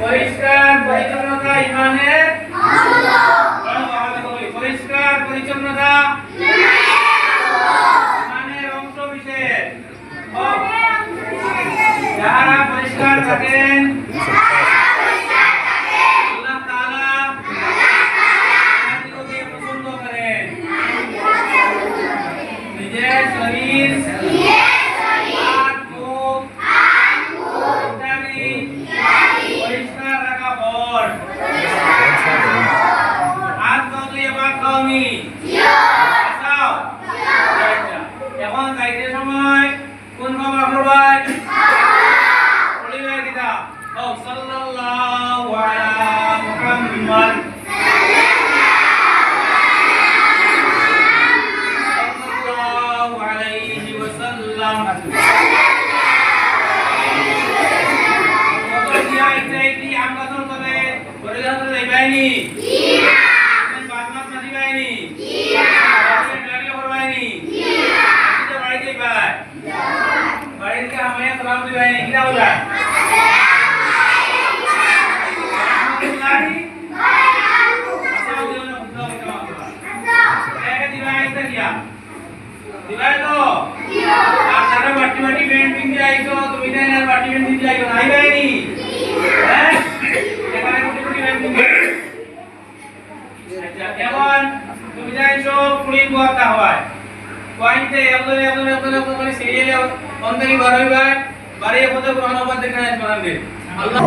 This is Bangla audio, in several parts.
পরিষ্কার পরিচ্ছন্নতা। ইমানের পরিষ্কার পরিচ্ছন্নতা ইমানের অংশ বিশেষ। যারা পরিষ্কার থাকেন আচ্ছা, এখন যাইতে সময় কোন খবর করবাই পরিবার কিতা ও সাল্লাল্লাহু আলা মুহাম্মদ সাল্লাল্লাহু আলাইহি ওয়াসাল্লাম আমরা তো তবে পরিবার তো যাইবাইনি কোটি কোটি ব্যান্ড পিনতে আচ্ছা এখন তুমি যাইছো কুড়ি বুয়াটা হয় পয়েন্টে এগুলো এগুলো এগুলো এগুলো মানে সিরিয়ালে অন্তরি বার হইবা বাড়ি কত গ্রহণ হবার দেখে বানান দে আল্লাহ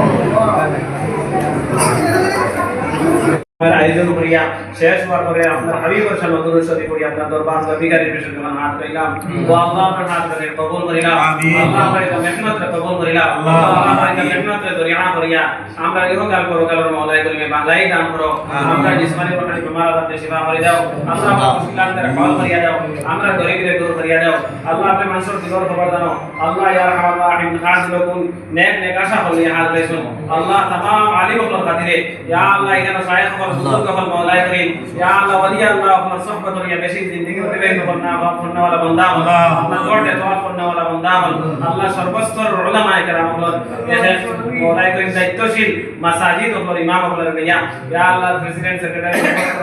আমার আয়োজন করিয়া শেষ হওয়ার পরে আপনার হাবিবর সামনে দরুদ শরীফ পড়ি আপনার দরবার জমিকারী বিশেষ করে হাত করিলাম ও আল্লাহ আপনার হাত করে কবুল করিলাম। আল্লাহ আপনার মেহনত কবুল করিলাম। আল্লাহ আপনার মেহনত দরিয়া করিয়া আমরা ইহকাল পরকালের মাওলাই করিমে বাংলাই দান করো। আমরা জিসমানি প্রকারে বিমার আদাতে সেবা করে দাও। আল্লাহ। আপনার মুশকিলাতের হল করিয়া দাও। আমরা গরিবদের দূর করিয়া দাও। আল্লাহ আপনি মানুষের জীবন খবর দাও। আল্লাহ ইয়া রাহমান রাহিম খাস লোকুন নেক নেক আশা হলি হাল রাইসুন আল্লাহ তাম আলিম খাতিরে ইয়া আল্লাহ ইয়া সাহেব হল বুজুর্গ হল মওলাই করিম ইয়া আল্লাহ ওলি আল্লাহ আপনার সোহবত করিয়া বেশি জিন্দেগি হতে বের করনা বাপ করনা ওয়ালা বান্দা হল আপনার কোর্টে দোয়া করনা ওয়ালা বান্দা হল আল্লাহ সর্বস্তর উলামা کرام হল এহে মওলাই করিম দায়িত্বশীল মাসাজিদ হল ইমাম হল রবিয়া ইয়া আল্লাহ প্রেসিডেন্ট সেক্রেটারি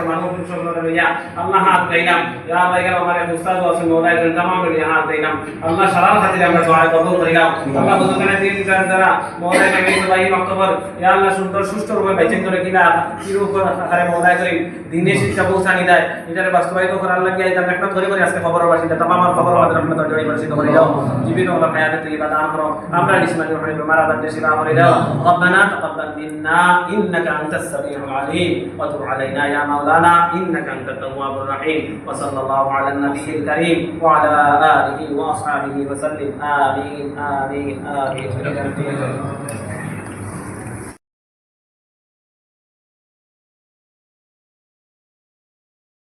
মানুষ হল রবিয়া আল্লাহ হাত দিলাম ইয়া আল্লাহ এখানে আমার উস্তাদ আছে মওলাই করিম तमाम রবিয়া হাত দিলাম আল্লাহ সারা খাতিরে আমরা দোয়া কবুল করিলাম আল্লাহ বুজুর্গানে দিন কার দ্বারা মওলাই করিম সবাই অক্টোবর ইয়া আল্লাহ সুন্দর সুস্থ রূপে বেঁচে করে কিনা কিরু তারে মৌলায় করিম দিনের শিক্ষা পৌঁছানি দেয় এটারে বাস্তবায়িত করার লাগে এটা মেহনত করে করে আজকে খবর বাসিন্দা তামাম আর খবর আমাদের আপনার জড়ি পরিচিত করে দাও জীবিত হলো হায়াতে তৈরি দান করো আমরা নিসমানি হয়ে মারা দান দেশে বা করে দাও ربنا تقبل منا انك انت السميع العليم وتب علينا يا مولانا انك انت التواب الرحيم وصلى الله على النبي الكريم وعلى اله واصحابه وسلم امين امين امين, آمين.